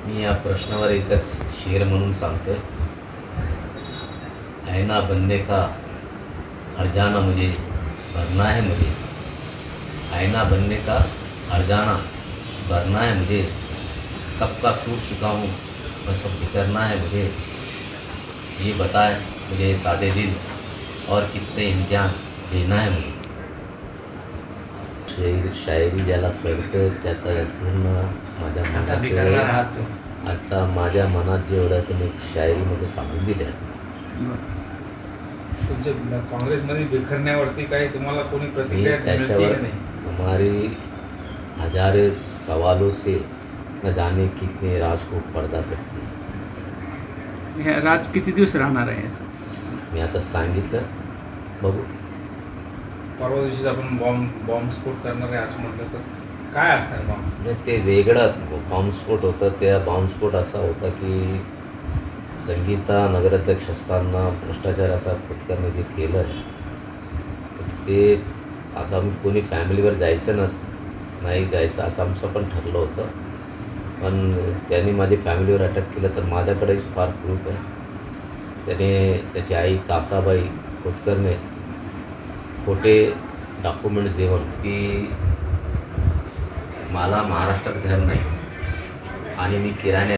मी या प्रश्नावर एकच शेर म्हणून सांगतो, ऐना बनने का हरजाना मुझे भरना है मुझे। आईना बनने का हरजाना भरना है मुझे। कब का टूट चुका हूँ बस अब बिखरना है मुझे। ये बताए मुझे सादे दिल और कितने इम्तिहान देना है मुझे। शायरी शायरी ज्याला कळतं त्याचा पूर्ण माझ्या मनात आहात तुम्ही. आता माझ्या मनात जे एवढं ते मी शायरीमध्ये सांगून दिले तुमच्या काँग्रेसमध्ये बिखरण्यावरती काही तुम्हाला कोणी प्रतिक्रिया त्याच्यावर हमारी हजारे सवालों से न जाने कितने राज को पर्दा करते हे. राज किती दिवस राहणार आहे? मी आता सांगितलं. बघू. परवा दिवशीच आपण बॉम्ब बॉम्बस्फोट करणार आहे असं म्हटलं तर काय असणार बॉम्ब नाही ते वेगळं बॉम्बस्फोट होतं. त्या बॉम्बस्फोट असा होता की संगीता नगराध्यक्ष असताना भ्रष्टाचार असा खोतकरने जे केलं आहे तर ते असं आम्ही कोणी फॅमिलीवर जायचं नस नाही जायचं असं आमचं पण ठरलं होतं. पण त्यांनी माझी फॅमिलीवर अटॅक केलं तर माझ्याकडे फार प्रूफ आहे. त्याने त्याची आई कासाबाई खोतकरने खोटे डॉक्युमेंट्स देऊन की मला महाराष्ट्रात घर नाही. आणि मी किराणे